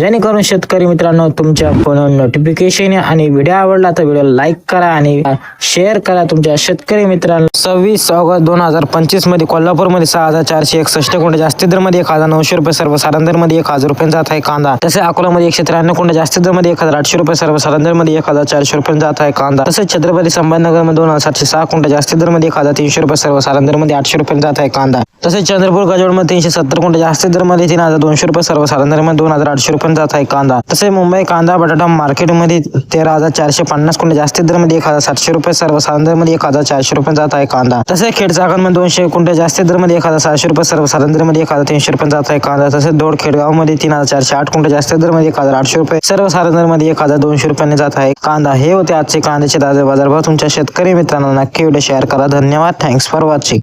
जेणेकरून शेतकरी मित्रांनो तुमच्या फोनवर नोटिफिकेशन आणि व्हिडिओ आवडला तर व्हिडिओ लाईक करा आणि शेअर करा. तुमच्या शेतकरी मित्रांनो सव्वीस ऑगस्ट दोन हजार पंचवीसमध्ये कोल्हापूरमध्ये सहा हजार चारशे एकसष्ट कोंड जास्ती दरमध्ये एक हजार नऊशे रुपये सर्वसाधारणमध्ये एक हजार रुपये जात आहे कांदा. तसे अकोलामध्ये एकशे त्र्याण्णव कोंड जास्ती दरमध्ये एक हजार आठशे रुपये सर्वसाधारणमध्ये एक हजार चारशे रुपये जात आहे कांदा. तसेच छत्रपती संभाजीनगरमध्ये दोन हजार सातशे सहा कोंड जास्ती दरमध्ये एक हजार तीनशे रुपये सर्वसाधारण दरमध्ये आठशे रुपये जात आहे कांदा. तसेच चंद्रपूर गजवडमध्ये तीनशे सत्तर कोंड जास्ती दरमध्ये तीन हजार दोनशे रुपये सर्वसाधारण दरमध्ये दोन हजार आठशे रुपये जात आहे कांदा. तसे मुंबई कांदा बटाटा मार्केटमध्ये तेरा हजार चारशे पन्नास कोंड जास्ती दरमध्ये एक हजार सातशे रुपये सर्वसाधारणमध्ये एक हजार चारशे रुपये जात आहे कांदा. तसेच खेड जागांमध्ये दोनशे कुंटे जास्ती दरमध्ये एक हजार सहाशे रुपये सर्वसाधारणमध्ये एक हजार तीनशे रुपये जात आहे कांदा. तसेच दोड खेडगावमध्ये तीन हजार चारशे आठ कुंटे जास्ती दरमध्ये एक हजार आठशे रुपये सर्वसाधारणमध्ये एक हजार दोनशे रुपयांनी जात आहे कांदा. हे होते आजचे कांद्याचे ताजे बाजारभाव. तुमच्या शेतकरी मित्रांना नक्की व्हिडिओ शेअर करा. धन्यवाद. Thanks for watching